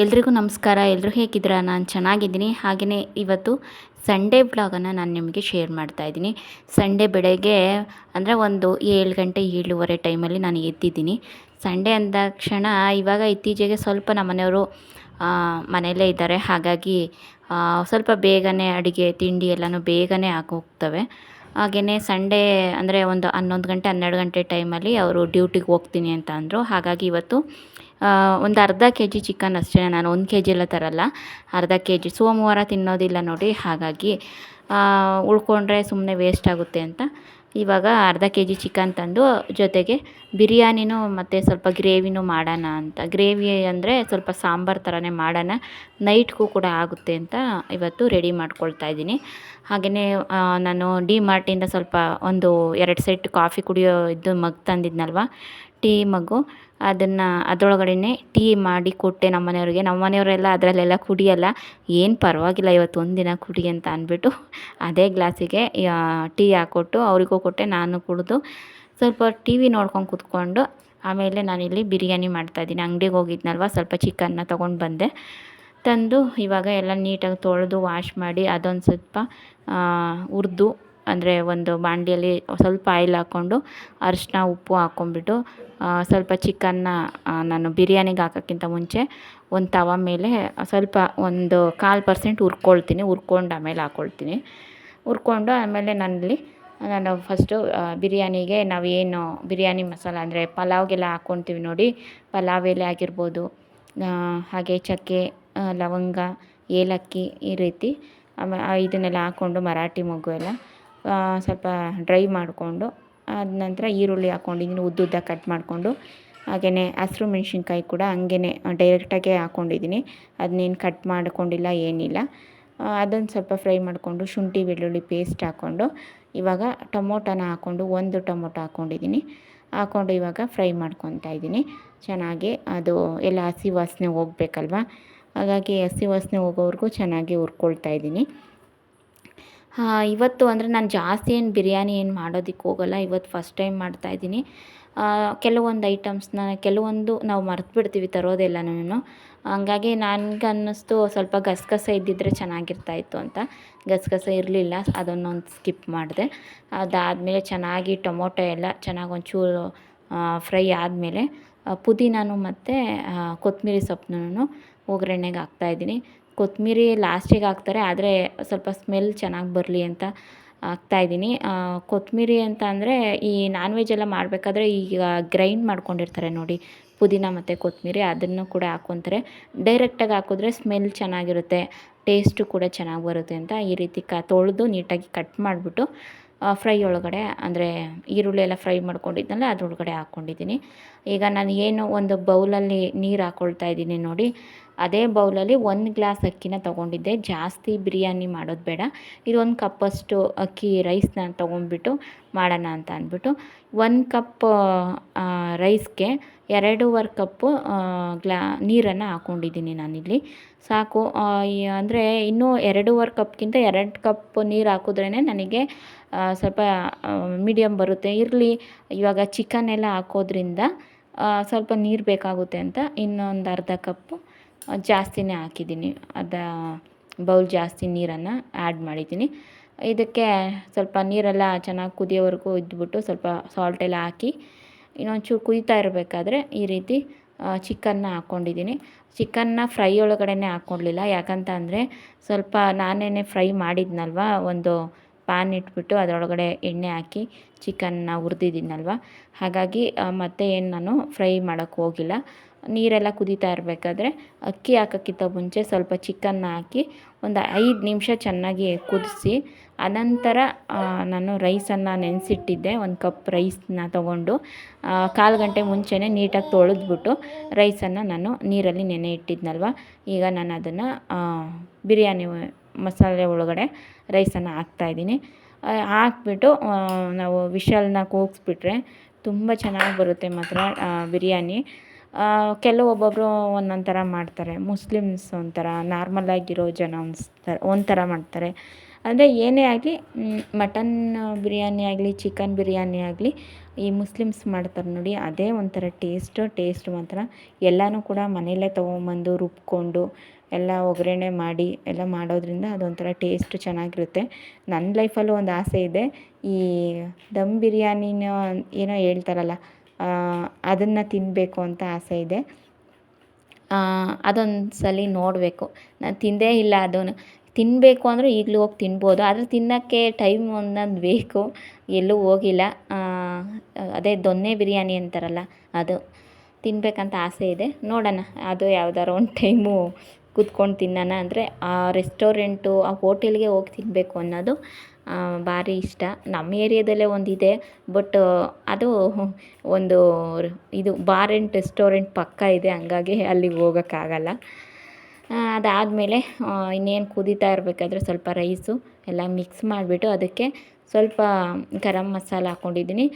ಎಲ್ರಿಗೂ ನಮಸ್ಕಾರ. ಎಲ್ಲರೂ ಹೇಗಿದ್ದೀರಾ? ನಾನು ಚೆನ್ನಾಗಿದ್ದೀನಿ. ಹಾಗೆಯೇ ಇವತ್ತು ಸಂಡೇ ಬ್ಲಾಗನ್ನು ನಾನು ನಿಮಗೆ ಶೇರ್ ಮಾಡ್ತಾ ಇದ್ದೀನಿ. ಸಂಡೇ ಬೆಳಗ್ಗೆ ಅಂದರೆ ಒಂದು ಏಳು ಗಂಟೆ ಏಳುವರೆ ಟೈಮಲ್ಲಿ ನಾನು ಎದ್ದಿದ್ದೀನಿ. ಸಂಡೇ ಅಂದಾಕ್ಷಣ ಇವಾಗ ಇತ್ತೀಚೆಗೆ ಸ್ವಲ್ಪ ನಮ್ಮ ಮನೆಯವರು ಮನೆಯಲ್ಲೇ ಇದ್ದಾರೆ. ಹಾಗಾಗಿ ಸ್ವಲ್ಪ ಬೇಗನೆ ಅಡುಗೆ, ತಿಂಡಿ ಎಲ್ಲನೂ ಬೇಗನೆ ಆಗೋಗ್ತವೆ. ಹಾಗೆಯೇ ಸಂಡೇ ಅಂದರೆ ಒಂದು ಹನ್ನೊಂದು ಗಂಟೆ, ಹನ್ನೆರಡು ಗಂಟೆ ಟೈಮಲ್ಲಿ ಅವರು ಡ್ಯೂಟಿಗೆ ಹೋಗ್ತೀನಿ ಅಂತ ಅಂದರು. ಹಾಗಾಗಿ ಇವತ್ತು ಒಂದು ಅರ್ಧ ಕೆ ಜಿ ಚಿಕನ್ ಅಷ್ಟೇ, ನಾನು ಒಂದು ಕೆ ಜಿ ಎಲ್ಲ ತರಲ್ಲ. ಅರ್ಧ ಕೆ ಜಿ ಸೋಮವಾರ ತಿನ್ನೋದಿಲ್ಲ ನೋಡಿ, ಹಾಗಾಗಿ ಉಳ್ಕೊಂಡ್ರೆ ಸುಮ್ಮನೆ ವೇಸ್ಟ್ ಆಗುತ್ತೆ ಅಂತ ಇವಾಗ ಅರ್ಧ ಕೆ ಜಿ ಚಿಕನ್ ತಂದು ಜೊತೆಗೆ ಬಿರಿಯಾನಿನೂ ಮತ್ತು ಸ್ವಲ್ಪ ಗ್ರೇವಿನೂ ಮಾಡೋಣ ಅಂತ. ಗ್ರೇವಿ ಅಂದರೆ ಸ್ವಲ್ಪ ಸಾಂಬಾರು ಥರನೇ ಮಾಡೋಣ. ನೈಟ್ಗೂ ಕೂಡ ಆಗುತ್ತೆ ಅಂತ ಇವತ್ತು ರೆಡಿ ಮಾಡ್ಕೊಳ್ತಾ ಇದ್ದೀನಿ. ಹಾಗೆಯೇ ನಾನು ಡಿ ಮಾರ್ಟಿಂದ ಸ್ವಲ್ಪ ಒಂದು ಎರಡು ಸೆಟ್ ಕಾಫಿ ಕುಡಿಯೋ ಇದು ಮಗ್ ತಂದಿದ್ನಲ್ವ? ಟೀ ಮಗು, ಅದನ್ನು ಅದರೊಳಗಡೆನೆ ಟೀ ಮಾಡಿ ಕೊಟ್ಟೆ ನಮ್ಮ ಮನೆಯವ್ರಿಗೆ ನಮ್ಮ ಮನೆಯವರೆಲ್ಲ ಅದರಲ್ಲೆಲ್ಲ ಕುಡಿಯಲ್ಲ. ಏನು ಪರವಾಗಿಲ್ಲ ಇವತ್ತು ಒಂದಿನ ಕುಡಿ ಅಂತ ಅಂದ್ಬಿಟ್ಟು ಅದೇ ಗ್ಲಾಸಿಗೆ ಟೀ ಹಾಕ್ಕೊಟ್ಟು ಅವರಿಗೂ ಕೊಟ್ಟೆ, ನಾನು ಕುಡಿದು ಸ್ವಲ್ಪ ಟಿ ವಿ ನೋಡ್ಕೊಂಡು ಕುತ್ಕೊಂಡು ಆಮೇಲೆ ನಾನಿಲ್ಲಿ ಬಿರಿಯಾನಿ ಮಾಡ್ತಾಯಿದ್ದೀನಿ ಅಂಗಡಿಗೆ ಹೋಗಿದ್ನಲ್ವ, ಸ್ವಲ್ಪ ಚಿಕನ್ನ ತೊಗೊಂಡು ಬಂದೆ. ತಂದು ಇವಾಗ ಎಲ್ಲ ನೀಟಾಗಿ ತೊಳೆದು ವಾಶ್ ಮಾಡಿ ಅದೊಂದು ಸ್ವಲ್ಪ ಹುರಿದು ಅಂದರೆ ಒಂದು ಬಾಣಲಿಯಲ್ಲಿ ಸ್ವಲ್ಪ ಆಯಿಲ್ ಹಾಕ್ಕೊಂಡು ಅರಿಶಿನ ಉಪ್ಪು ಹಾಕ್ಕೊಂಬಿಟ್ಟು ಸ್ವಲ್ಪ ಚಿಕನ್ನ ನಾನು ಬಿರಿಯಾನಿಗೆ ಹಾಕೋಕ್ಕಿಂತ ಮುಂಚೆ ಒಂದು ತವ ಮೇಲೆ ಸ್ವಲ್ಪ ಒಂದು ಕಾಲು ಪರ್ಸೆಂಟ್ ಹುರ್ಕೊಳ್ತೀನಿ, ಹುರ್ಕೊಂಡು ಆಮೇಲೆ ಹಾಕ್ಕೊಳ್ತೀನಿ ಹುರ್ಕೊಂಡು ಆಮೇಲೆ ನನ್ನಲ್ಲಿ ನಾನು ಫಸ್ಟು ಬಿರಿಯಾನಿಗೆ ನಾವು ಏನು ಬಿರಿಯಾನಿ ಮಸಾಲ ಅಂದರೆ ಪಲಾವ್ಗೆಲ್ಲ ಹಾಕ್ಕೊಳ್ತೀವಿ ನೋಡಿ, ಪಲಾವ್ ಎಲೆ ಆಗಿರ್ಬೋದು ಹಾಗೆ ಚಕ್ಕೆ ಲವಂಗ, ಏಲಕ್ಕಿ ಈ ರೀತಿ ಆಮೇಲೆ ಇದನ್ನೆಲ್ಲ ಹಾಕ್ಕೊಂಡು ಮರಾಠಿ ಮೊಗ್ಗು ಎಲ್ಲ ಸ್ವಲ್ಪ ಡ್ರೈ ಮಾಡಿಕೊಂಡು, ಆದ ನಂತರ ಈರುಳ್ಳಿ ಹಾಕ್ಕೊಂಡಿದ್ದೀನಿ ಉದ್ದುದ್ದ ಕಟ್ ಮಾಡಿಕೊಂಡು ಹಾಗೆಯೇ ಹಸಿರು ಮೆಣಸಿನ್ಕಾಯಿ ಕೂಡ ಹಂಗೆಯೇ ಡೈರೆಕ್ಟಾಗೆ ಹಾಕ್ಕೊಂಡಿದ್ದೀನಿ ಅದನ್ನೇನು ಕಟ್ ಮಾಡ್ಕೊಂಡಿಲ್ಲ, ಏನಿಲ್ಲ. ಅದನ್ನು ಸ್ವಲ್ಪ ಫ್ರೈ ಮಾಡಿಕೊಂಡು, ಶುಂಠಿ, ಬೆಳ್ಳುಳ್ಳಿ ಪೇಸ್ಟ್ ಹಾಕ್ಕೊಂಡು, ಇವಾಗ ಟೊಮೊಟೊನ ಹಾಕ್ಕೊಂಡು, ಒಂದು ಟೊಮೊಟೊ ಹಾಕ್ಕೊಂಡಿದ್ದೀನಿ ಹಾಕ್ಕೊಂಡು ಇವಾಗ ಫ್ರೈ ಮಾಡ್ಕೊತಾ ಇದ್ದೀನಿ ಚೆನ್ನಾಗಿ ಅದು ಎಲ್ಲ ಹಸಿ ವಾಸನೆ ಹೋಗ್ಬೇಕಲ್ವ? ಹಾಗಾಗಿ ಹಸಿ ವಾಸನೆ ಹೋಗೋವರೆಗೂ ಚೆನ್ನಾಗಿ ಹುರ್ಕೊಳ್ತಾ ಇದ್ದೀನಿ ಇವತ್ತು ಅಂದರೆ ನಾನು ಜಾಸ್ತಿ ಏನು ಬಿರಿಯಾನಿ ಏನು ಮಾಡೋದಕ್ಕೆ ಹೋಗಲ್ಲ. ಇವತ್ತು ಫಸ್ಟ್ ಟೈಮ್ ಮಾಡ್ತಾಯಿದ್ದೀನಿ ಕೆಲವೊಂದು ಐಟಮ್ಸ್ನ ಕೆಲವೊಂದು ನಾವು ಮರ್ತು ಬಿಡ್ತೀವಿ ನಾನು. ಹಂಗಾಗಿ ನನ್ಗೆ ಅನ್ನಿಸ್ತು ಸ್ವಲ್ಪ ಗಸಗಸೆ ಇದ್ದಿದ್ದರೆ ಚೆನ್ನಾಗಿರ್ತಾಯಿತ್ತು ಅಂತ. ಗಸಗಸೆ ಇರಲಿಲ್ಲ, ಅದನ್ನೊಂದು ಸ್ಕಿಪ್ ಮಾಡಿದೆ. ಅದಾದಮೇಲೆ ಚೆನ್ನಾಗಿ ಟೊಮೊಟೊ ಎಲ್ಲ ಚೆನ್ನಾಗಿ ಒಂಚೂರು ಫ್ರೈ ಆದಮೇಲೆ ಪುದೀನೂ ಮತ್ತು ಕೊತ್ತಂಬರಿ ಸೊಪ್ಪನೂ ಒಗ್ಗರಣೆಗೆ ಹಾಕ್ತಾಯಿದ್ದೀನಿ ಕೊತ್ತಂಬರಿ ಲಾಸ್ಟಿಗೆ ಹಾಕ್ತಾರೆ, ಆದರೆ ಸ್ವಲ್ಪ ಸ್ಮೆಲ್ ಚೆನ್ನಾಗಿ ಬರಲಿ ಅಂತ ಹಾಕ್ತಾಯಿದ್ದೀನಿ ಕೊತ್ತಂಬರಿ ಅಂತ ಅಂದರೆ ಈ ನಾನ್ ವೆಜ್ ಎಲ್ಲ ಮಾಡಬೇಕಾದ್ರೆ ಈಗ ಗ್ರೈಂಡ್ ಮಾಡ್ಕೊಂಡಿರ್ತಾರೆ ನೋಡಿ, ಪುದೀನ ಮತ್ತು ಕೊತ್ತಂಬರಿ, ಅದನ್ನು ಕೂಡ ಹಾಕ್ಕೊತಾರೆ ಡೈರೆಕ್ಟಾಗಿ ಹಾಕಿದ್ರೆ ಸ್ಮೆಲ್ ಚೆನ್ನಾಗಿರುತ್ತೆ ಟೇಸ್ಟು ಕೂಡ ಚೆನ್ನಾಗಿ ಬರುತ್ತೆ ಅಂತ ಈ ರೀತಿ ಕ, ತೊಳೆದು ನೀಟಾಗಿ ಕಟ್ ಮಾಡಿಬಿಟ್ಟು ಫ್ರೈ ಒಳಗಡೆ, ಅಂದರೆ ಈರುಳ್ಳಿ ಎಲ್ಲ ಫ್ರೈ ಮಾಡ್ಕೊಂಡಿದ್ನಲ್ಲ ಅದ್ರೊಳಗಡೆ ಹಾಕ್ಕೊಂಡಿದ್ದೀನಿ ಈಗ ನಾನು ಏನು ಒಂದು ಬೌಲಲ್ಲಿ ನೀರು ಹಾಕ್ಕೊಳ್ತಾ ಇದ್ದೀನಿ ನೋಡಿ. ಅದೇ ಬೌಲಲ್ಲಿ ಒಂದು ಗ್ಲಾಸ್ ಅಕ್ಕಿನ ತೊಗೊಂಡಿದ್ದೆ. ಜಾಸ್ತಿ ಬಿರಿಯಾನಿ ಮಾಡೋದು ಬೇಡ. ಇದೊಂದು ಕಪ್ಪಷ್ಟು ಅಕ್ಕಿ ರೈಸ್ನ ತೊಗೊಂಡ್ಬಿಟ್ಟು ಮಾಡೋಣ ಅಂತ ಅಂದ್ಬಿಟ್ಟು, ಒಂದು ಕಪ್ ರೈಸ್ಗೆ ಎರಡೂವರೆ ಕಪ್ಪು ಗ್ಲಾ, ನೀರನ್ನು ಹಾಕ್ಕೊಂಡಿದ್ದೀನಿ ನಾನಿಲ್ಲಿ. ಸಾಕು ಅಂದರೆ ಇನ್ನೂ ಎರಡೂವರೆ ಕಪ್ಗಿಂತ ಎರಡು ಕಪ್ ನೀರು ಹಾಕಿದ್ರೇ ನನಗೆ ಸ್ವಲ್ಪ ಮೀಡಿಯಮ್ ಬರುತ್ತೆ. ಇರಲಿ, ಇವಾಗ ಚಿಕನ್ ಎಲ್ಲ ಹಾಕೋದ್ರಿಂದ ಸ್ವಲ್ಪ ನೀರು ಬೇಕಾಗುತ್ತೆ ಅಂತ ಇನ್ನೊಂದು ಅರ್ಧ ಕಪ್ಪು ಜಾಸ್ತಿನೇ ಹಾಕಿದ್ದೀನಿ. ಅರ್ಧ ಬೌಲ್ ಜಾಸ್ತಿ ನೀರನ್ನು ಆ್ಯಡ್ ಮಾಡಿದ್ದೀನಿ. ಇದಕ್ಕೆ ಸ್ವಲ್ಪ ನೀರೆಲ್ಲ ಚೆನ್ನಾಗಿ ಕುದಿಯೋವರೆಗೂ ಇದ್ಬಿಟ್ಟು ಸ್ವಲ್ಪ ಸಾಲ್ಟ್ ಎಲ್ಲ ಹಾಕಿ, ಇನ್ನೊಂಚೂರು ಕುದಿತಾ ಇರಬೇಕಾದ್ರೆ ಈ ರೀತಿ ಚಿಕನ್ನ ಹಾಕ್ಕೊಂಡಿದ್ದೀನಿ ಚಿಕನ್ನ ಫ್ರೈ ಒಳಗಡೆನೇ ಹಾಕ್ಕೊಳ್ಲಿಲ್ಲ ಯಾಕಂತ ಅಂದರೆ ಸ್ವಲ್ಪ ನಾನೇನೆ ಫ್ರೈ ಮಾಡಿದ್ನಲ್ವ, ಒಂದು ಪ್ಯಾನ್ ಇಟ್ಬಿಟ್ಟು ಅದರೊಳಗಡೆ ಎಣ್ಣೆ ಹಾಕಿ ಚಿಕನ್ನ ಹುರಿದಿದ್ದೀನಲ್ವ? ಹಾಗಾಗಿ ಮತ್ತೆ ಏನು ನಾನು ಫ್ರೈ ಮಾಡೋಕ್ಕೆ ಹೋಗಿಲ್ಲ. ನೀರೆಲ್ಲ ಕುದೀತಾ ಇರಬೇಕಾದ್ರೆ ಅಕ್ಕಿ ಹಾಕೋಕ್ಕಿಂತ ಮುಂಚೆ ಸ್ವಲ್ಪ ಚಿಕನ್ನ ಹಾಕಿ ಒಂದು ಐದು ನಿಮಿಷ ಚೆನ್ನಾಗಿ ಕುದಿಸಿ, ಅನಂತರ ನಾನು ರೈಸನ್ನು ನೆನೆಸಿಟ್ಟಿದ್ದೆ, ಒಂದು ಕಪ್ ರೈಸನ್ನ ತೊಗೊಂಡು. ಕಾಲು ಗಂಟೆ ಮುಂಚೆನೇ ನೀಟಾಗಿ ತೊಳೆದ್ಬಿಟ್ಟು ರೈಸನ್ನು ನಾನು ನೀರಲ್ಲಿ ನೆನೆ ಇಟ್ಟಿದ್ನಲ್ವ? ಈಗ ನಾನು ಅದನ್ನು ಬಿರಿಯಾನಿ ಮಸಾಲೆ ಒಳಗಡೆ ರೈಸನ್ನು ಹಾಕ್ತಾಯಿದ್ದೀನಿ ಹಾಕ್ಬಿಟ್ಟು ನಾವು ವಿಶಲ್ನ ಕೂಗಿಸ್ಬಿಟ್ರೆ ತುಂಬ ಚೆನ್ನಾಗಿ ಬರುತ್ತೆ ಮಾತ್ರ ಬಿರಿಯಾನಿ. ಕೆಲವೊಬ್ಬೊಬ್ಬರು ಒಂದೊಂದು ಥರ ಮಾಡ್ತಾರೆ. ಮುಸ್ಲಿಮ್ಸ್ ಒಂಥರ ನಾರ್ಮಲ್ ಆಗಿರೋ ಜನ ಒಂಥರ ಒಂಥರ ಮಾಡ್ತಾರೆ. ಅಂದರೆ ಏನೇ ಆಗಲಿ ಮಟನ್ ಬಿರಿಯಾನಿ ಆಗಲಿ ಚಿಕನ್ ಬಿರಿಯಾನಿ ಆಗಲಿ, ಈ ಮುಸ್ಲಿಮ್ಸ್ ಮಾಡ್ತಾರೆ ನೋಡಿ, ಅದೇ ಒಂಥರ ಟೇಸ್ಟು ಟೇಸ್ಟ್ ಮಾತ್ರ. ಎಲ್ಲನೂ ಕೂಡ ಮನೆಯಲ್ಲೇ ತೊಗೊಂಬಂದು ರುಬ್ಕೊಂಡು ಎಲ್ಲ ಒಗ್ಗರಣೆ ಮಾಡಿ ಎಲ್ಲ ಮಾಡೋದ್ರಿಂದ ಅದೊಂಥರ ಟೇಸ್ಟ್ ಚೆನ್ನಾಗಿರುತ್ತೆ. ನನ್ನ ಲೈಫಲ್ಲೂ ಒಂದು ಆಸೆ ಇದೆ. ಈ ದಮ್ ಬಿರಿಯಾನಿನ ಏನೋ ಹೇಳ್ತಾರಲ್ಲ ಅದನ್ನು ತಿನ್ನಬೇಕು ಅಂತ ಆಸೆ ಇದೆ. ಅದೊಂದು ಸಲ ನೋಡಬೇಕು. ನಾನು ತಿಂದೇ ಇಲ್ಲ ಅದನ್ನು. ತಿನ್ನಬೇಕು ಅಂದರೆ ಈಗಲೂ ಹೋಗಿ ತಿನ್ಬೋದು. ಆದರೆ ತಿನ್ನೋಕ್ಕೆ ಟೈಮ್ ಒಂದೊಂದು ಬೇಕು. ಎಲ್ಲೂ ಹೋಗಿಲ್ಲ. ಅದೇ ದೊನ್ನೆ ಬಿರಿಯಾನಿ ಅಂತಾರಲ್ಲ, ಅದು ತಿನ್ನಬೇಕಂತ ಆಸೆ ಇದೆ. ನೋಡೋಣ, ಅದು ಯಾವ್ದಾರು ಒಂದು ಟೈಮು ಕೂತ್ಕೊಂಡು ತಿನ್ನೋಣ ಅಂದರೆ ಆ ರೆಸ್ಟೋರೆಂಟು, ಆ ಹೋಟೆಲ್ಗೆ ಹೋಗಿ ತಿನ್ನಬೇಕು ಅನ್ನೋದು ಭಾರಿ ಇಷ್ಟ. ನಮ್ಮ ಏರಿಯಾದಲ್ಲೇ ಒಂದಿದೆ, ಬಟ್ ಅದು ಒಂದು ಇದು ಬಾರ್ ಆ್ಯಂಡ್ ರೆಸ್ಟೋರೆಂಟ್ ಪಕ್ಕ ಇದೆ, ಹಂಗಾಗಿ ಅಲ್ಲಿಗೆ ಹೋಗೋಕ್ಕಾಗಲ್ಲ. ಅದಾದಮೇಲೆ ಇನ್ನೇನು ಕುದೀತಾ ಇರಬೇಕಾದ್ರೆ ಸ್ವಲ್ಪ ರೈಸು ಎಲ್ಲ ಮಿಕ್ಸ್ ಮಾಡಿಬಿಟ್ಟು ಅದಕ್ಕೆ ಸ್ವಲ್ಪ ಗರಂ ಮಸಾಲ ಹಾಕ್ಕೊಂಡಿದ್ದೀನಿ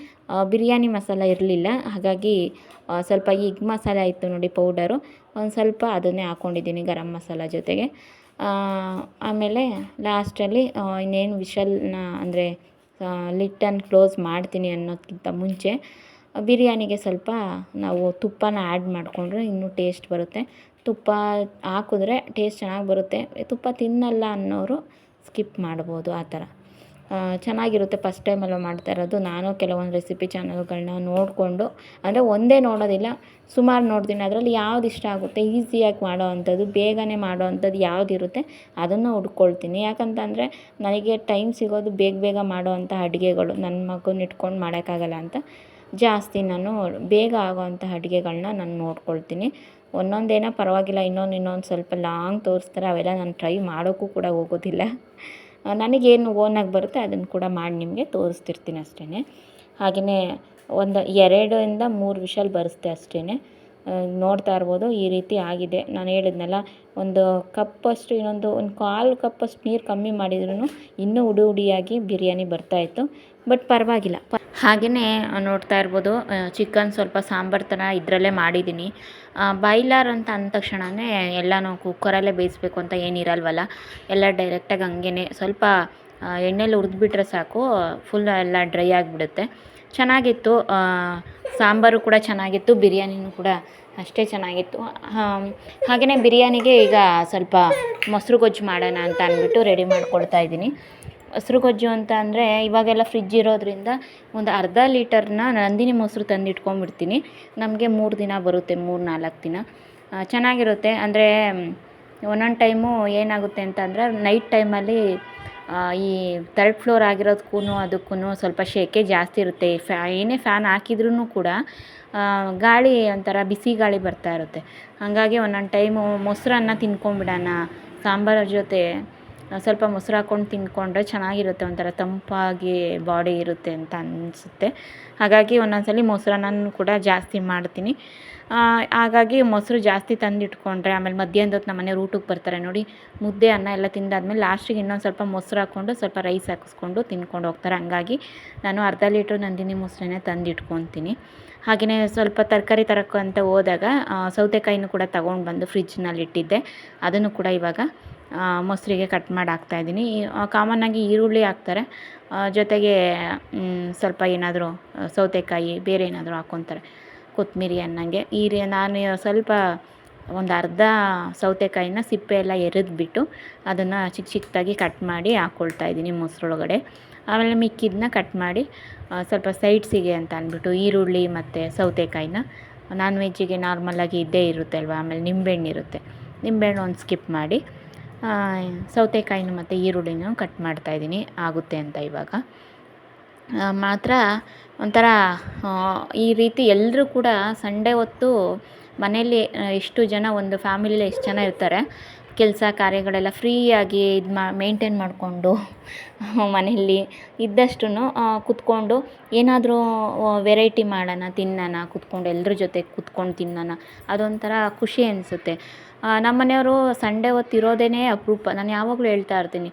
ಬಿರಿಯಾನಿ ಮಸಾಲ ಇರಲಿಲ್ಲ. ಹಾಗಾಗಿ ಸ್ವಲ್ಪ ಈಗ ಮಸಾಲ ಇತ್ತು ನೋಡಿ ಪೌಡರು ಒಂದು ಸ್ವಲ್ಪ ಅದನ್ನೇ ಹಾಕ್ಕೊಂಡಿದ್ದೀನಿ ಗರಂ ಮಸಾಲ ಜೊತೆಗೆ. ಆಮೇಲೆ ಲಾಸ್ಟಲ್ಲಿ ಇನ್ನೇನು ವಿಶಲ್ನ ಅಂದರೆ ಲಿಟ್ಟನ್ ಕ್ಲೋಸ್ ಮಾಡ್ತೀನಿ ಅನ್ನೋದಕ್ಕಿಂತ ಮುಂಚೆ ಬಿರಿಯಾನಿಗೆ ಸ್ವಲ್ಪ ನಾವು ತುಪ್ಪನ ಆ್ಯಡ್ ಮಾಡಿಕೊಂಡ್ರೆ ಇನ್ನೂ ಟೇಸ್ಟ್ ಬರುತ್ತೆ. ತುಪ್ಪ ಹಾಕಿದ್ರೆ ಟೇಸ್ಟ್ ಚೆನ್ನಾಗಿ ಬರುತ್ತೆ. ತುಪ್ಪ ತಿನ್ನಲ್ಲ ಅನ್ನೋರು ಸ್ಕಿಪ್ ಮಾಡ್ಬೋದು ಆ ಥರ. ಚೆನ್ನಾಗಿರುತ್ತೆ ಫಸ್ಟ್ ಟೈಮಲ್ಲಿ ಮಾಡ್ತಾ ಇರೋದು. ನಾನು ಕೆಲವೊಂದು ರೆಸಿಪಿ ಚಾನಲ್ಗಳನ್ನ ನೋಡಿಕೊಂಡು, ಅಂದರೆ ಒಂದೇ ನೋಡೋದಿಲ್ಲ, ಸುಮಾರು ನೋಡ್ತೀನಿ. ಅದರಲ್ಲಿ ಯಾವ್ದು ಇಷ್ಟ ಆಗುತ್ತೆ, ಈಸಿಯಾಗಿ ಮಾಡೋ ಅಂಥದ್ದು, ಬೇಗನೆ ಮಾಡೋ ಅಂಥದ್ದು ಯಾವುದಿರುತ್ತೆ ಅದನ್ನು ಹುಡ್ಕೊಳ್ತೀನಿ. ಯಾಕಂತಂದರೆ ನನಗೆ ಟೈಮ್ ಸಿಗೋದು ಬೇಗ ಬೇಗ ಮಾಡೋ ಅಂಥ ಅಡುಗೆಗಳು, ನನ್ನ ಮಗನ ಇಟ್ಕೊಂಡು ಮಾಡೋಕ್ಕಾಗಲ್ಲ ಅಂತ ಜಾಸ್ತಿ ನಾನು ಬೇಗ ಆಗೋವಂಥ ಅಡುಗೆಗಳನ್ನ ನಾನು ನೋಡ್ಕೊಳ್ತೀನಿ. ಒಂದೊಂದೇನೋ ಪರವಾಗಿಲ್ಲ, ಇನ್ನೊಂದು ಇನ್ನೊಂದು ಸ್ವಲ್ಪ ಲಾಂಗ್ ತೋರಿಸ್ತಾರೆ, ಅವೆಲ್ಲ ನಾನು ಟ್ರೈ ಮಾಡೋಕ್ಕೂ ಕೂಡ ಹೋಗೋದಿಲ್ಲ. ನನಗೇನು ಓನಾಗಿ ಬರುತ್ತೆ ಅದನ್ನು ಕೂಡ ಮಾಡಿ ನಿಮಗೆ ತೋರಿಸ್ತಿರ್ತೀನಿ ಅಷ್ಟೇ ಹಾಗೆಯೇ ಒಂದು ಎರಡರಿಂದ ಮೂರು ವಿಷಲ್ ಬರೆಸ್ದೆ ಅಷ್ಟೇ ನೋಡ್ತಾ ಇರ್ಬೋದು, ಈ ರೀತಿ ಆಗಿದೆ. ನಾನು ಹೇಳಿದ್ನಲ್ಲ, ಒಂದು ಕಪ್ಪಷ್ಟು, ಇನ್ನೊಂದು, ಒಂದು ಕಾಲು ಕಪ್ಪಷ್ಟು ನೀರು ಕಮ್ಮಿ ಮಾಡಿದ್ರೂ ಇನ್ನೂ ಉಡಿ ಉಡಿಯಾಗಿ ಬಿರಿಯಾನಿ ಬರ್ತಾಯಿತ್ತು ಬಟ್ ಪರವಾಗಿಲ್ಲ. ಹಾಗೆಯೇ ನೋಡ್ತಾ ಇರ್ಬೋದು ಚಿಕನ್ ಸ್ವಲ್ಪ ಸಾಂಬಾರು ಥರ ಇದರಲ್ಲೇ ಮಾಡಿದ್ದೀನಿ. ಬಾಯ್ಲರ್ ಅಂತ ಅಂದ ತಕ್ಷಣವೇ ಎಲ್ಲನೂ ಕುಕ್ಕರಲ್ಲೇ ಬೇಯಿಸ್ಬೇಕು ಅಂತ ಏನಿರಲ್ವಲ್ಲ ಎಲ್ಲ ಡೈರೆಕ್ಟಾಗಿ ಹಂಗೇ ಸ್ವಲ್ಪ ಎಣ್ಣೆಲಿ ಹುರಿದ್ಬಿಟ್ರೆ ಸಾಕು, ಫುಲ್ ಎಲ್ಲ ಡ್ರೈ ಆಗಿಬಿಡುತ್ತೆ. ಚೆನ್ನಾಗಿತ್ತು ಸಾಂಬಾರು ಕೂಡ ಚೆನ್ನಾಗಿತ್ತು, ಬಿರಿಯಾನಿನೂ ಕೂಡ ಅಷ್ಟೇ ಚೆನ್ನಾಗಿತ್ತು. ಹಾಗೆಯೇ ಬಿರಿಯಾನಿಗೆ ಈಗ ಸ್ವಲ್ಪ ಮೊಸರು ಗೊಜ್ಜು ಮಾಡೋಣ ಅಂತ ಅಂದ್ಬಿಟ್ಟು ರೆಡಿ ಮಾಡ್ಕೊಳ್ತಾ ಇದ್ದೀನಿ. ಮೊಸರು ಗೊಜ್ಜು ಅಂತ ಅಂದರೆ ಇವಾಗೆಲ್ಲ ಫ್ರಿಜ್ ಇರೋದರಿಂದ ಒಂದು ಅರ್ಧ ಲೀಟರ್ನ ನಂದಿನಿ ಮೊಸರು ತಂದು ಇಟ್ಕೊಂಡ್ಬಿಡ್ತೀನಿ ನಮಗೆ ಮೂರು ದಿನ ಬರುತ್ತೆ, ಮೂರು ನಾಲ್ಕು ದಿನ. ಚೆನ್ನಾಗಿರುತ್ತೆ. ಅಂದರೆ ಒಂದೊಂದು ಟೈಮು ಏನಾಗುತ್ತೆ ಅಂತ ಅಂದರೆ ನೈಟ್ ಟೈಮಲ್ಲಿ ಈ ತರ್ಡ್ ಫ್ಲೋರ್ ಆಗಿರೋದಕ್ಕೂ ಅದಕ್ಕೂ ಸ್ವಲ್ಪ ಶೇಕೆ ಜಾಸ್ತಿ ಇರುತ್ತೆ. ಫ್ಯಾ ಏನೇ ಫ್ಯಾನ್ ಹಾಕಿದ್ರೂ ಕೂಡ ಗಾಳಿ ಒಂಥರ ಬಿಸಿ ಗಾಳಿ ಬರ್ತಾ ಇರುತ್ತೆ. ಹಾಗಾಗಿ ಒಂದೊಂದು ಟೈಮು ಮೊಸರನ್ನ ತಿನ್ಕೊಂಬಿಡೋಣ ಸಾಂಬಾರ ಜೊತೆ ಸ್ವಲ್ಪ ಮೊಸರು ಹಾಕ್ಕೊಂಡು ತಿನ್ಕೊಂಡ್ರೆ ಚೆನ್ನಾಗಿರುತ್ತೆ ಒಂಥರ ತಂಪಾಗಿ ಬಾಡಿ ಇರುತ್ತೆ ಅಂತ ಅನಿಸುತ್ತೆ. ಹಾಗಾಗಿ ಒಂದೊಂದ್ಸಲ ಮೊಸರನ್ನ ಕೂಡ ಜಾಸ್ತಿ ಮಾಡ್ತೀನಿ. ಹಾಗಾಗಿ ಮೊಸರು ಜಾಸ್ತಿ ತಂದಿಟ್ಕೊಂಡ್ರೆ ಆಮೇಲೆ ಮಧ್ಯಾಹ್ನದ ಹೊತ್ತು ನಮ್ಮನೆ ಮನೆಯವ್ರು ಊಟಕ್ಕೆ ಬರ್ತಾರೆ ನೋಡಿ, ಮುದ್ದೆ, ಅನ್ನ ಎಲ್ಲ ತಿಂದಾದ್ಮೇಲೆ ಲಾಸ್ಟಿಗೆ ಇನ್ನೊಂದು ಸ್ವಲ್ಪ ಮೊಸರು ಹಾಕ್ಕೊಂಡು ಸ್ವಲ್ಪ ರೈಸ್ ಹಾಕಿಸ್ಕೊಂಡು ತಿನ್ಕೊಂಡು ಹೋಗ್ತಾರೆ. ಹಂಗಾಗಿ ನಾನು ಅರ್ಧ ಲೀಟ್ರ್ ನಂದಿನಿ ಮೊಸರನ್ನೇ ತಂದಿಟ್ಕೊತೀನಿ. ಹಾಗೆಯೇ ಸ್ವಲ್ಪ ತರಕಾರಿ ತರಕ್ಕಂತ ಹೋದಾಗ ಸೌತೆಕಾಯಿನೂ ಕೂಡ ತಗೊಂಡು ಬಂದು ಫ್ರಿಜ್ನಲ್ಲಿ ಇಟ್ಟಿದ್ದೆ ಅದನ್ನು ಕೂಡ ಇವಾಗ ಮೊಸರಿಗೆ ಕಟ್ ಮಾಡಿ ಹಾಕ್ತಾಯಿದ್ದೀನಿ ಕಾಮನ್ನಾಗಿ ಈರುಳ್ಳಿ ಹಾಕ್ತಾರೆ. ಜೊತೆಗೆ ಸ್ವಲ್ಪ ಏನಾದರೂ ಸೌತೆಕಾಯಿ, ಬೇರೆ ಏನಾದರೂ ಹಾಕ್ಕೊತಾರೆ ಕೊತ್ತಂಬರಿ ಅನ್ನಂಗೆ. ಈ ನಾನು ಸ್ವಲ್ಪ ಒಂದು ಅರ್ಧ ಸೌತೆಕಾಯಿನ ಸಿಪ್ಪೆ ಎಲ್ಲ ಎರೆದ್ಬಿಟ್ಟು ಅದನ್ನು ಚಿಕ್ಕ ಚಿಕ್ಕದಾಗಿ ಕಟ್ ಮಾಡಿ ಹಾಕ್ಕೊಳ್ತಾ ಇದ್ದೀನಿ ಮೊಸರೊಳಗಡೆ. ಆಮೇಲೆ ಮಿಕ್ಕಿದ್ದನ್ನ ಕಟ್ ಮಾಡಿ ಸ್ವಲ್ಪ ಸೈಡ್ಸಿಗೆ ಅಂತ ಅಂದ್ಬಿಟ್ಟು ಈರುಳ್ಳಿ ಮತ್ತು ಸೌತೆಕಾಯಿನ ನಾನ್ ವೆಜ್ಜಿಗೆ ನಾರ್ಮಲಾಗಿ ಇದ್ದೇ ಇರುತ್ತೆ ಅಲ್ವಾ ಆಮೇಲೆ ನಿಂಬೆಹಣ್ಣು ಇರುತ್ತೆ. ನಿಂಬೆಹಣ್ಣು ಒಂದು ಸ್ಕಿಪ್ ಮಾಡಿ ಸೌತೆಕಾಯಿನೂ ಮತ್ತು ಈರುಳ್ಳಿನೂ ಕಟ್ ಮಾಡ್ತಾಯಿದ್ದೀನಿ ಆಗುತ್ತೆ ಅಂತ ಇವಾಗ. ಮಾತ್ರ ಒಂಥರ ಈ ರೀತಿ ಎಲ್ಲರೂ ಕೂಡ ಸಂಡೇ ಹೊತ್ತು ಮನೆಯಲ್ಲಿ ಎಷ್ಟು ಜನ ಒಂದು ಫ್ಯಾಮಿಲಿಲಿ ಎಷ್ಟು ಜನ ಇರ್ತಾರೆ. ಕೆಲಸ ಕಾರ್ಯಗಳೆಲ್ಲ ಫ್ರೀಯಾಗಿ ಇದು ಮಾ, ಮೇಂಟೈನ್ ಮಾಡಿಕೊಂಡು ಮನೆಯಲ್ಲಿ ಇದ್ದಷ್ಟು ಕುತ್ಕೊಂಡು ಏನಾದರೂ ವೆರೈಟಿ ಮಾಡೋಣ, ತಿನ್ನೋಣ, ಕುತ್ಕೊಂಡು ಎಲ್ಲರ ಜೊತೆ ಕುತ್ಕೊಂಡು ತಿನ್ನೋಣ, ಅದೊಂಥರ ಖುಷಿ ಅನಿಸುತ್ತೆ. ನಮ್ಮ ಮನೆಯವರು ಸಂಡೇ ಹೊತ್ತು ಇರೋದೇ ಅಪರೂಪ. ನಾನು ಯಾವಾಗಲೂ ಹೇಳ್ತಾ ಇರ್ತೀನಿ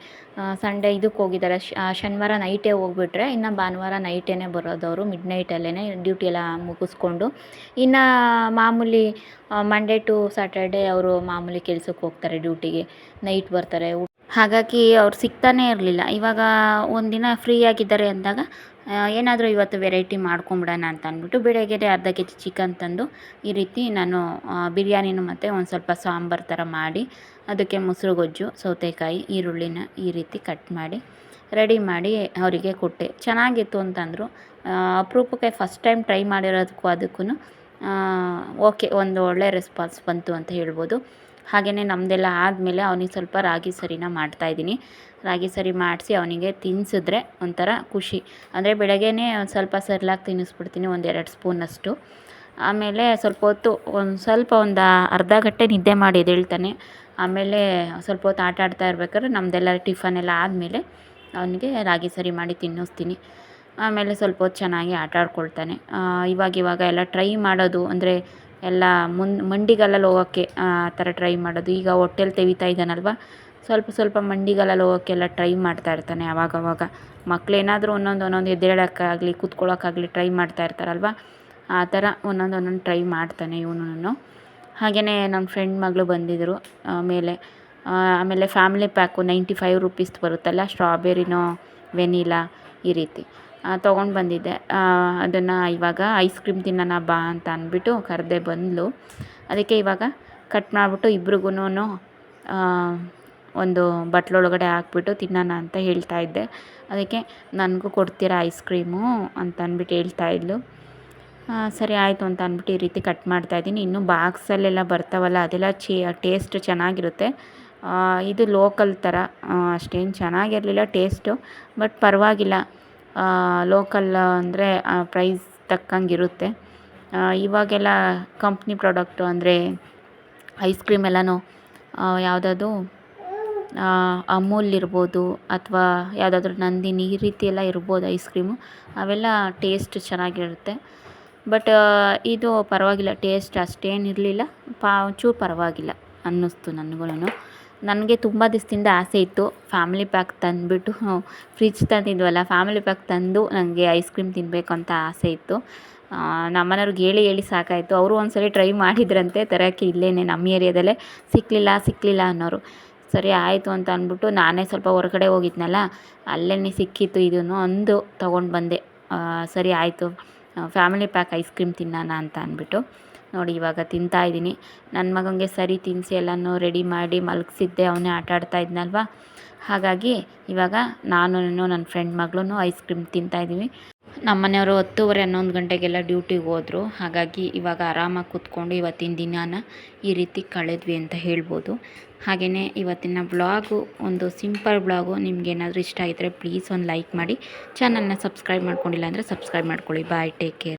ಸಂಡೇ ಇದಕ್ಕೆ ಹೋಗಿದ್ದಾರೆ. ಶನಿವಾರ ನೈಟೇ ಹೋಗ್ಬಿಟ್ರೆ ಇನ್ನು ಭಾನುವಾರ ನೈಟೇ ಬರೋದು ಅವರು, ಮಿಡ್ ನೈಟಲ್ಲೇ ಡ್ಯೂಟಿ ಎಲ್ಲ ಮುಗಿಸ್ಕೊಂಡು. ಇನ್ನು ಮಾಮೂಲಿ ಮಂಡೇ ಟು ಸ್ಯಾಟರ್ಡೇ ಅವರು ಮಾಮೂಲಿ ಕೆಲ್ಸಕ್ಕೆ ಹೋಗ್ತಾರೆ ಡ್ಯೂಟಿಗೆ, ನೈಟ್ ಬರ್ತಾರೆ. ಹಾಗಾಗಿ ಅವ್ರು ಸಿಗ್ತಾನೇ ಇರಲಿಲ್ಲ. ಇವಾಗ ಒಂದಿನ ಫ್ರೀ ಆಗಿದ್ದಾರೆ ಅಂದಾಗ ಏನಾದರೂ ಇವತ್ತು ವೆರೈಟಿ ಮಾಡ್ಕೊಂಬಿಡೋಣ ಅಂತ ಅಂದ್ಬಿಟ್ಟು ಬೆಳಗ್ಗೆ ಅರ್ಧ ಕೆ ಜಿ ಚಿಕನ್ ತಂದು ಈ ರೀತಿ ನಾನು ಬಿರಿಯಾನಿನ ಮತ್ತು ಒಂದು ಸ್ವಲ್ಪ ಸಾಂಬಾರು ಥರ ಮಾಡಿ, ಅದಕ್ಕೆ ಮೊಸರು ಗೊಜ್ಜು, ಸೌತೆಕಾಯಿ, ಈರುಳ್ಳಿನ ಈ ರೀತಿ ಕಟ್ ಮಾಡಿ ರೆಡಿ ಮಾಡಿ ಅವರಿಗೆ ಕೊಟ್ಟೆ. ಚೆನ್ನಾಗಿತ್ತು ಅಂತಂದರು. ಅಪರೂಪಕ್ಕೆ ಫಸ್ಟ್ ಟೈಮ್ ಟ್ರೈ ಮಾಡಿರೋದಕ್ಕೂ ಅದಕ್ಕೂ ಓಕೆ ಒಂದು ಒಳ್ಳೆ ರೆಸ್ಪಾನ್ಸ್ ಬಂತು ಅಂತ ಹೇಳ್ಬೋದು. ಹಾಗೆಯೇ ನಮ್ಮದೆಲ್ಲ ಆದಮೇಲೆ ಅವನಿಗೆ ಸ್ವಲ್ಪ ರಾಗಿ ಸರಿನ ಮಾಡ್ತಾಯಿದ್ದೀನಿ ರಾಗಿ ಸರಿ ಮಾಡಿಸಿ ಅವನಿಗೆ ತಿನ್ನಿಸಿದ್ರೆ ಒಂಥರ ಖುಷಿ. ಅಂದರೆ ಬೆಳಗ್ಗೆನೇ ಒಂದು ಸ್ವಲ್ಪ ಸರ್ಲಾಗಿ ತಿನ್ನಿಸ್ಬಿಡ್ತೀನಿ ಒಂದು ಎರಡು ಸ್ಪೂನಷ್ಟು ಆಮೇಲೆ ಸ್ವಲ್ಪ ಹೊತ್ತು ಒಂದು ಸ್ವಲ್ಪ ಒಂದು ಅರ್ಧ ಗಂಟೆ ನಿದ್ದೆ ಮಾಡಿ ಎದ್ದೇಳ್ತಾನೆ. ಆಮೇಲೆ ಸ್ವಲ್ಪ ಹೊತ್ತು ಆಟ ಆಡ್ತಾ ಇರ್ಬೇಕಾದ್ರೆ ನಮ್ಮದೆಲ್ಲ ಟಿಫನ್ ಎಲ್ಲ ಆದಮೇಲೆ ಅವನಿಗೆ ರಾಗಿ ಸರಿ ಮಾಡಿ ತಿನ್ನಿಸ್ತೀನಿ. ಆಮೇಲೆ ಸ್ವಲ್ಪ ಹೊತ್ತು ಚೆನ್ನಾಗಿ ಆಟ ಆಡ್ಕೊಳ್ತಾನೆ. ಇವಾಗ ಇವಾಗ ಎಲ್ಲ ಟ್ರೈ ಮಾಡೋದು ಅಂದರೆ ಎಲ್ಲ ಮುಂದೆ ಮಂಡಿಗಾಲಲ್ಲಿ ಹೋಗೋಕ್ಕೆ, ಆ, ಥರ ಟ್ರೈ ಮಾಡೋದು. ಈಗ ಹೊಟ್ಟೆಲಿ ತೆಗಿತಾ ಇದ್ದಾನಲ್ವ? ಸ್ವಲ್ಪ ಸ್ವಲ್ಪ ಮಂಡಿಗಾಲಲ್ಲಿ ಹೋಗೋಕ್ಕೆಲ್ಲ ಟ್ರೈ ಮಾಡ್ತಾ ಇರ್ತಾನೆ ಅವಾಗವಾಗ. ಮಕ್ಕಳೇನಾದರೂ ಒಂದೊಂದು ಒಂದೊಂದು ಎದ್ದೇಳೋಕ್ಕಾಗಲಿ, ಕೂತ್ಕೊಳ್ಳೋಕ್ಕಾಗಲಿ ಟ್ರೈ ಮಾಡ್ತಾ ಇರ್ತಾರಲ್ವ? ಆ ಥರ ಒಂದೊಂದು ಒಂದೊಂದು ಟ್ರೈ ಮಾಡ್ತಾನೆ ಇವನು ಹಾಗೆಯೇ ನನ್ನ ಫ್ರೆಂಡ್ ಮಗಳು ಬಂದಿದ್ದರು ಆಮೇಲೆ ಆಮೇಲೆ family pack ninety five rupees ಬರುತ್ತಲ್ಲ ಸ್ಟ್ರಾಬೆರಿನೋ ವೆನಿಲಾ ಈ ರೀತಿ. ತೊಗೊಂಡು ಬಂದಿದ್ದೆ. ಅದನ್ನು ಇವಾಗ ಐಸ್ ಕ್ರೀಮ್ ತಿನ್ನೋಣ ಬಾ ಅಂತ ಅಂದ್ಬಿಟ್ಟು ಕರೆದೇ ಬಂದಳು ಅದಕ್ಕೆ ಇವಾಗ ಕಟ್ ಮಾಡಿಬಿಟ್ಟು ಇಬ್ರಿಗೂ ಒಂದು ಬಟ್ಲೊಳಗಡೆ ಹಾಕ್ಬಿಟ್ಟು ತಿನ್ನೋಣ ಅಂತ ಹೇಳ್ತಾ ಇದ್ದೆ. ಅದಕ್ಕೆ ನನಗೂ ಕೊಡ್ತೀರಾ ಐಸ್ ಕ್ರೀಮು ಅಂತ ಅಂದ್ಬಿಟ್ಟು ಹೇಳ್ತಾ ಇದ್ಲು. ಸರಿ ಆಯಿತು ಅಂತ ಅಂದ್ಬಿಟ್ಟು ಈ ರೀತಿ ಕಟ್ ಮಾಡ್ತಾಯಿದ್ದೀನಿ ಇನ್ನೂ ಬಾಕ್ಸಲ್ಲೆಲ್ಲ ಬರ್ತಾವಲ್ಲ, ಅದೆಲ್ಲ ಚೇ, ಟೇಸ್ಟ್ ಚೆನ್ನಾಗಿರುತ್ತೆ. ಇದು ಲೋಕಲ್ ಥರ ಅಷ್ಟೇನು ಚೆನ್ನಾಗಿರಲಿಲ್ಲ ಟೇಸ್ಟು, ಬಟ್ ಪರವಾಗಿಲ್ಲ. ಲೋಕಲ್ ಅಂದರೆ ಪ್ರೈಸ್ ತಕ್ಕಂಗಿರುತ್ತೆ. ಇವಾಗೆಲ್ಲ ಕಂಪ್ನಿ ಪ್ರಾಡಕ್ಟು ಅಂದರೆ ಐಸ್ ಕ್ರೀಮ್ ಎಲ್ಲನೂ ಯಾವುದಾದ್ರು ಅಮೂಲ್ ಇರ್ಬೋದು, ಅಥವಾ ಯಾವುದಾದ್ರು ನಂದಿನಿ ಈ ರೀತಿ ಎಲ್ಲ ಇರ್ಬೋದು ಐಸ್ ಕ್ರೀಮು ಅವೆಲ್ಲ ಟೇಸ್ಟ್ ಚೆನ್ನಾಗಿರುತ್ತೆ. ಬಟ್ ಇದು ಪರವಾಗಿಲ್ಲ ಟೇಸ್ಟ್ ಅಷ್ಟೇನಿರಲಿಲ್ಲ ಪಾ ಒಂಚೂರು ಪರವಾಗಿಲ್ಲ ಅನ್ನಿಸ್ತು ನನಗೂ ನನಗೆ ತುಂಬ ದಿವಸದಿಂದ ಆಸೆ ಇತ್ತು. ಫ್ಯಾಮಿಲಿ ಪ್ಯಾಕ್ ತಂದುಬಿಟ್ಟು ಫ್ರಿಜ್ ತಂದಿದ್ವಲ್ಲ, ಫ್ಯಾಮಿಲಿ ಪ್ಯಾಕ್ ತಂದು ನನಗೆ ಐಸ್ ಕ್ರೀಮ್ ತಿನ್ನಬೇಕು ಅಂತ ಆಸೆ ಇತ್ತು. ನಮ್ಮನೆಯವ್ರಿಗೆ ಹೇಳಿ ಹೇಳಿ ಸಾಕಾಯಿತು. ಅವರು ಒಂದು ಸಲ ಟ್ರೈ ಮಾಡಿದ್ರಂತೆ ತರೋಕ್ಕೆ ಇಲ್ಲೇನೆ, ನಮ್ಮ ಏರಿಯಾದಲ್ಲೇ ಸಿಕ್ಕಲಿಲ್ಲ ಸಿಕ್ಕಲಿಲ್ಲ ಅನ್ನೋರು. ಸರಿ, ಆಯಿತು ಅಂತ ಅಂದ್ಬಿಟ್ಟು ನಾನೇ ಸ್ವಲ್ಪ ಹೊರಗಡೆ ಹೋಗಿದ್ನಲ್ಲ ಅಲ್ಲೇ ಸಿಕ್ಕಿತ್ತು ಇದನ್ನು ಅಂದು ತೊಗೊಂಡು ಬಂದೆ ಸರಿ, ಆಯಿತು, ಫ್ಯಾಮಿಲಿ ಪ್ಯಾಕ್ ಐಸ್ ಕ್ರೀಮ್ ತಿನ್ನೋಣ ಅಂತ ಅಂದ್ಬಿಟ್ಟು. ನೋಡಿ ಇವಾಗ ತಿಂತಾ ಇದ್ದೀನಿ. ನನ್ನ ಮಗನಿಗೆ ಸರಿ ತಿನ್ನಿಸಿ ಎಲ್ಲನೂ ರೆಡಿ ಮಾಡಿ ಮಲಗಿಸಿದ್ದೆ, ಅವನೇ ಆಟ ಆಡ್ತಾ ಇದ್ನಲ್ವಾ? ಹಾಗಾಗಿ ಇವಾಗ ನಾನು ನನ್ನ ಫ್ರೆಂಡ್ ಮಗಳೂ ಐಸ್ ಕ್ರೀಮ್ ತಿಂತಾಯಿದ್ದೀವಿ ನಮ್ಮ ಮನೆಯವರು ಹತ್ತುವರೆ ಹನ್ನೊಂದು ಗಂಟೆಗೆಲ್ಲ ಡ್ಯೂಟಿಗೆ ಹೋದರು. ಹಾಗಾಗಿ ಇವಾಗ ಆರಾಮಾಗಿ ಕೂತ್ಕೊಂಡು ಇವತ್ತಿನ ದಿನಾನ ಈ ರೀತಿ ಕಳೆದ್ವಿ ಅಂತ ಹೇಳ್ಬೋದು. ಹಾಗೆಯೇ ಇವತ್ತಿನ ಬ್ಲಾಗು ಒಂದು ಸಿಂಪಲ್ ಬ್ಲಾಗು ನಿಮ್ಗೆ ಏನಾದರೂ ಇಷ್ಟ ಆಗಿದ್ದರೆ ಪ್ಲೀಸ್ ಒಂದು ಲೈಕ್ ಮಾಡಿ. ಚಾನಲ್ನ ಸಬ್ಸ್ಕ್ರೈಬ್ ಮಾಡ್ಕೊಂಡಿಲ್ಲ ಅಂದರೆ ಸಬ್ಸ್ಕ್ರೈಬ್ ಮಾಡ್ಕೊಳ್ಳಿ. Bye take care